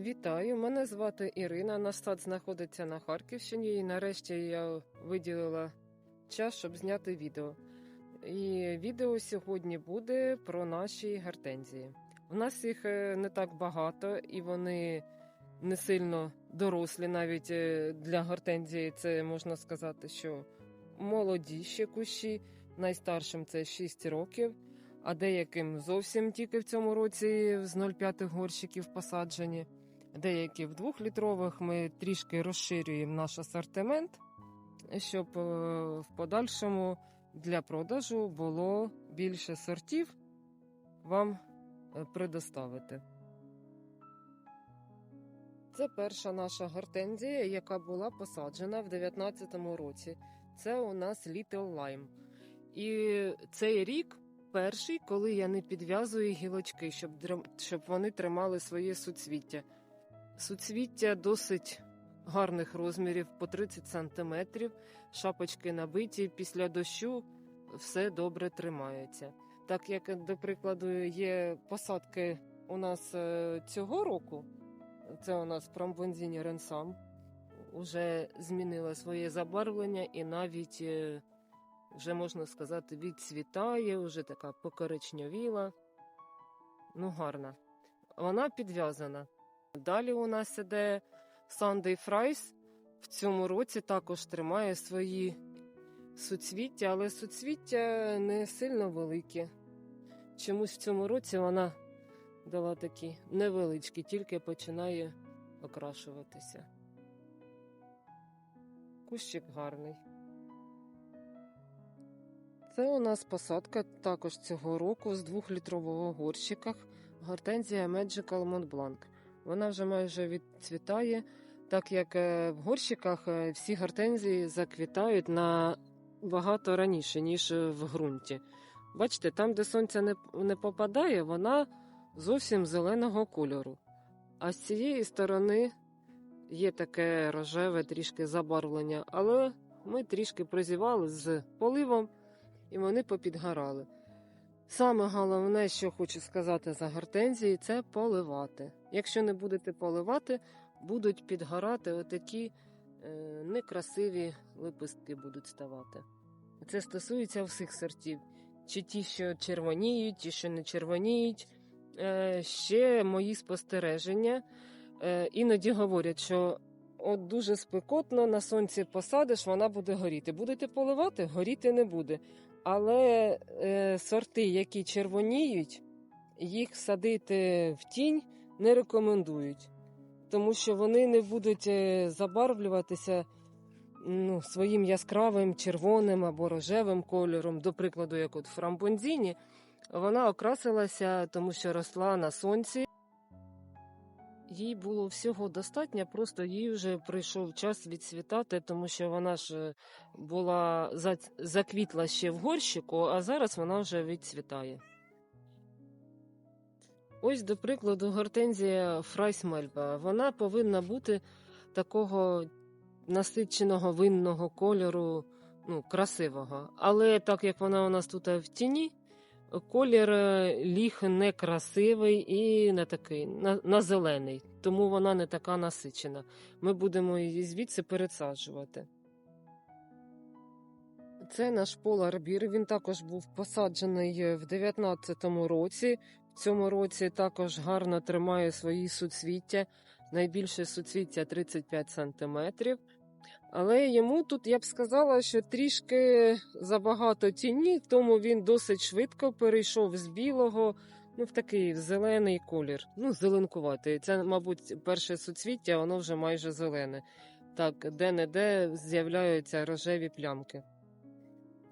Вітаю, мене звати Ірина. Наш знаходиться на Харківщині, і нарешті я виділила час, щоб зняти відео. І відео сьогодні буде про наші гортензії. У нас їх е, не так багато, і вони не сильно дорослі, навіть е, для гортензії. Це можна сказати, що молоді ще кущі, найстаршим це 6 років, а деяким зовсім тільки в цьому році з 0,5 горщиків посаджені. Деякі в двохлітрових ми трішки розширюємо наш асортимент, щоб е, в подальшому для продажу було більше сортів вам е, предоставити. Це перша наша гортензія, яка була посаджена в 2019 році. Це у нас Little Lime. І цей рік перший, коли я не підв'язую гілочки, щоб, щоб вони тримали своє суцвіття. Суцвіття досить гарних розмірів по 30 см, шапочки набиті. Після дощу все добре тримається. Так як, до прикладу, є посадки у нас е, цього року, це у нас промбонзіні Ренсам, уже змінила своє забарвлення і навіть, е, вже можна сказати, відцвітає, вже така покоричньовіла. Ну, гарна. Вона підв'язана. Далі у нас іде Sunday Fries. В цьому році також тримає свої суцвіття, але суцвіття не сильно великі. Чомусь в цьому році вона дала такі невеличкі, тільки починає окрашуватися. Кущик гарний. Це у нас посадка також цього року з двохлітрового горщиках гортензія Magical Mont Blanc. Вона вже майже відцвітає, так як е, в горщиках е, всі гортензії заквітають набагато раніше, ніж е, в ґрунті. Бачите, там, де сонце не, не попадає, вона зовсім зеленого кольору. А з цієї сторони є таке рожеве трішки забарвлення, але ми трішки прозівали з поливом і вони попідгорали. Саме головне, що хочу сказати за гортензії, це поливати. Якщо не будете поливати, будуть підгорати отакі е, некрасиві лепестки будуть ставати. Це стосується всіх сортів. Чи ті, що червоніють, ті, що не червоніють. Е, ще мої спостереження. Е, іноді говорять, що от дуже спекотно на сонці посадиш, вона буде горіти. Будете поливати, горіти не буде. Але е, сорти, які червоніють, їх садити в тінь не рекомендують, тому що вони не будуть е, забарвлюватися ну, своїм яскравим червоним або рожевим кольором. До прикладу, як от в фрамбонзіні, вона окрасилася, тому що росла на сонці. Їй було всього достатньо, просто їй вже прийшов час відцвітати, тому що вона ж е, була заквітла ще в горщику, а зараз вона вже відцвітає. Ось, до прикладу, гортензія Фрайсмельба. Вона повинна бути такого насиченого винного кольору, ну, красивого. Але так як вона у нас тут в тіні, колір е, ліг не красивий і не такий, на, на зелений, тому вона не така насичена. Ми будемо її звідси пересаджувати. Це наш поларбір. Він також був посаджений в 2019 році. В цьому році також гарно тримає свої суцвіття. Найбільше суцвіття 35 см. Але йому тут я б сказала, що трішки забагато тіні, тому він досить швидко перейшов з білого ну, в такий зелений колір. Ну, зеленкуватий. Це, мабуть, перше суцвіття, воно вже майже зелене. Так, де-не-де з'являються рожеві плямки.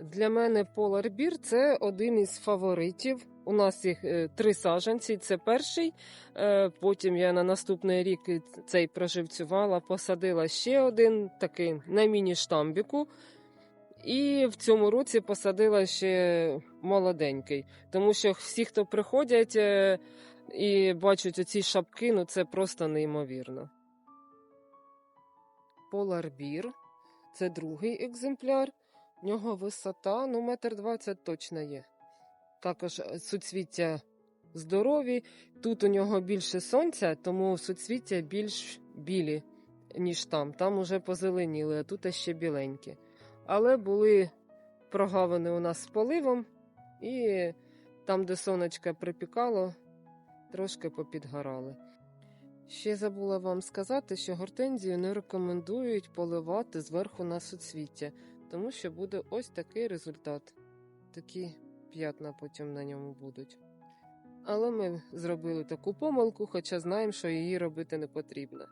Для мене поларбір це один із фаворитів. У нас їх е, три саджанці. Це перший. Е, Потім я на наступний рік цей проживцювала, посадила ще один такий на міні-штамбіку. І в цьому році посадила ще молоденький. Тому що всі, хто приходять е, і бачать оці шапки, ну це просто неймовірно. Поларбір це другий екземпляр. В нього висота, ну, метр двадцять точно є. Також е, суцвіття здорові. Тут у нього більше сонця, тому суцвіття більш білі, ніж там. Там уже позеленіли, а тут ще біленькі. Але були прогавини у нас з поливом, і там, де сонечко припікало, трошки попідгорали. Ще забула вам сказати, що гортензію не рекомендують поливати зверху на суцвіття, тому що буде ось такий результат. Такі п'ятна потім на ньому будуть. Але ми зробили таку помилку, хоча знаємо, що її робити не потрібно.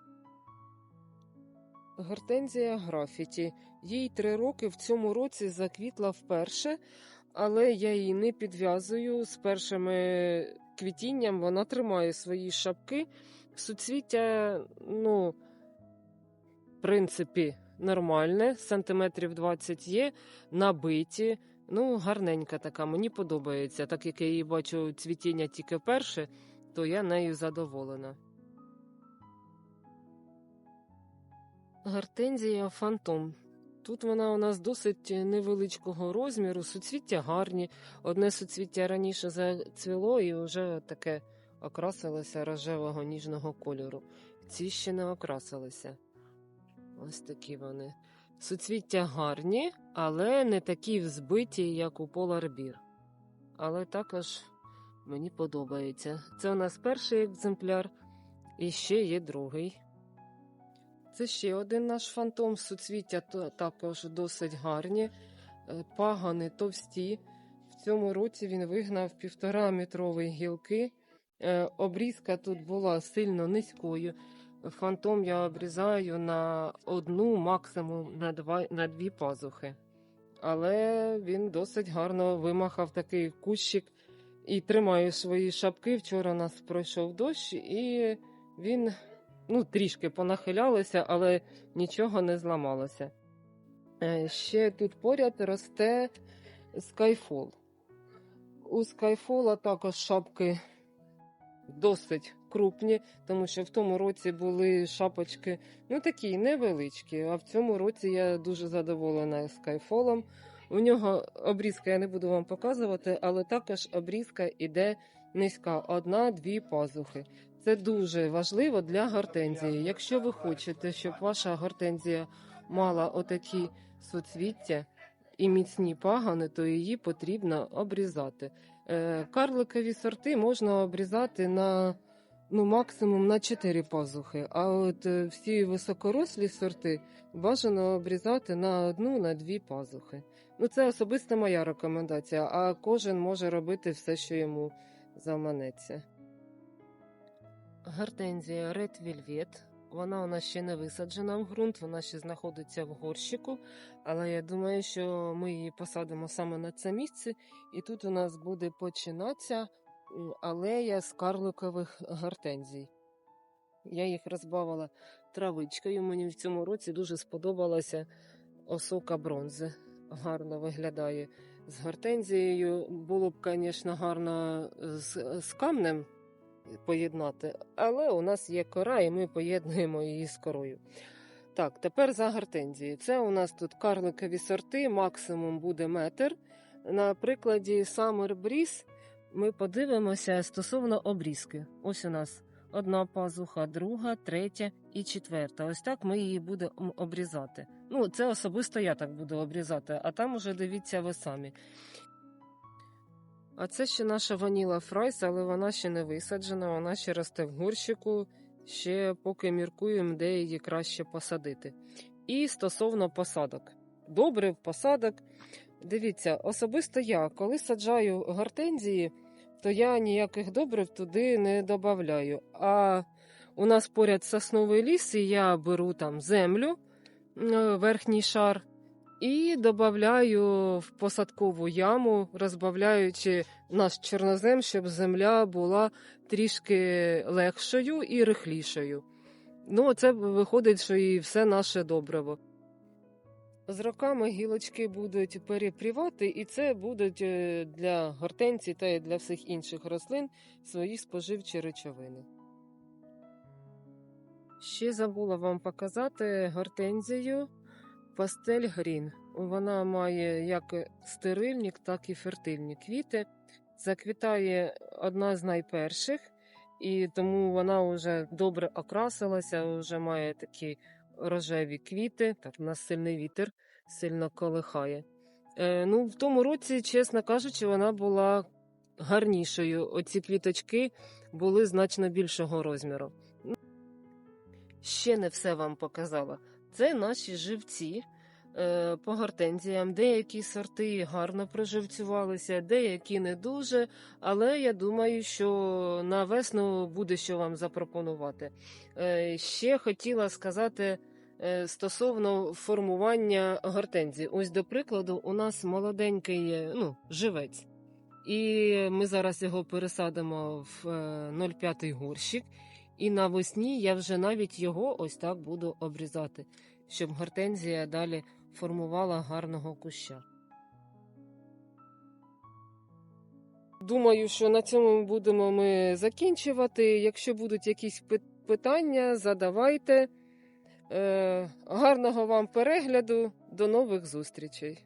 Гортензія графіті. Їй три роки в цьому році заквітла вперше, але я її не підв'язую з першими квітінням. Вона тримає свої шапки. Суцвіття, ну, в принципі, нормальне, сантиметрів 20 є, набиті. Ну, гарненька така, мені подобається. Так як я її бачу цвітіння тільки перше, то я нею задоволена. Гортензія фантом. Тут вона у нас досить невеличкого розміру, суцвіття гарні. Одне суцвіття раніше зацвіло і вже таке окрасилося рожевого ніжного кольору. Ці ще не окрасилися. Ось такі вони. Суцвіття гарні, але не такі взбиті, як у поларбір. Але також мені подобається. Це у нас перший екземпляр, і ще є другий. Це ще один наш фантом. Суцвіття також досить гарні, е, пагани товсті. В цьому році він вигнав півтора метрові гілки. Е, Обрізка тут була сильно низькою. Фантом я обрізаю на одну, максимум на, два, на дві пазухи. Але він досить гарно вимахав такий кущик і тримає свої шапки. Вчора у нас пройшов дощ, і він ну, трішки понахилялося, але нічого не зламалося. Е, Ще тут поряд росте Skyfall. У Skyfall також шапки досить крупні, тому що в тому році були шапочки ну такі невеличкі. А в цьому році я дуже задоволена скайфолом. У нього обрізка я не буду вам показувати, але також обрізка іде низька, одна-дві пазухи. Це дуже важливо для гортензії. Якщо ви хочете, щоб ваша гортензія мала отакі суцвіття і міцні пагани, то її потрібно обрізати. Е, Карликові сорти можна обрізати на ну, максимум на 4 пазухи, а от е, всі високорослі сорти бажано обрізати на одну, на дві пазухи. Ну, це особиста моя рекомендація, а кожен може робити все, що йому заманеться. Гортензія Red Velvet. Вона у нас ще не висаджена в ґрунт, вона ще знаходиться в горщику, але я думаю, що ми її посадимо саме на це місце, і тут у нас буде починатися алея з карликових гортензій. Я їх розбавила травичкою. Мені в цьому році дуже сподобалася осока бронзи. Гарно виглядає з гортензією. Було б, звісно, гарно з, з камнем поєднати, але у нас є кора, і ми поєднуємо її з корою. Так, тепер за гортензії. Це у нас тут карликові сорти, максимум буде метр. На прикладі Summer Breeze ми подивимося стосовно обрізки. Ось у нас одна пазуха, друга, третя і четверта. Ось так ми її будемо обрізати. Ну, це особисто я так буду обрізати, а там уже дивіться ви самі. А це ще наша ваніла фрайс, але вона ще не висаджена, вона ще росте в горщику, ще поки міркуємо, де її краще посадити. І стосовно посадок. Добрив, посадок. Дивіться, особисто я, коли саджаю гортензії, то я ніяких добрив туди не додаю. А у нас поряд сосновий ліс, і я беру там землю, е, верхній шар, і додаю в посадкову яму, розбавляючи наш чорнозем, щоб земля була трішки легшою і рихлішою. Ну, це виходить, що і все наше добриво. З роками гілочки будуть перепрівати, і це будуть е, для гортензій та й для всіх інших рослин свої споживчі речовини. Ще забула вам показати гортензію пастель грін. Вона має як стерильні, так і фертильні квіти. Заквітає одна з найперших, і тому вона вже добре окрасилася, вже має такі рожеві квіти. Так, у нас сильний вітер сильно колихає. Е, ну, в тому році, чесно кажучи, вона була гарнішою. Оці квіточки були значно більшого розміру. Ще не все вам показала. Це наші живці по гортензіям. Деякі сорти гарно проживцювалися, деякі не дуже. Але я думаю, що на весну буде що вам запропонувати. Е, ще хотіла сказати е, стосовно формування гортензії. Ось, до прикладу, у нас молоденький е, ну, живець. І ми зараз його пересадимо в е, 0,5 горщик. І навесні я вже навіть його ось так буду обрізати, щоб гортензія далі формувала гарного куща. Думаю, що на цьому будемо ми закінчувати. Якщо будуть якісь питання, задавайте. Е, гарного вам перегляду. До нових зустрічей!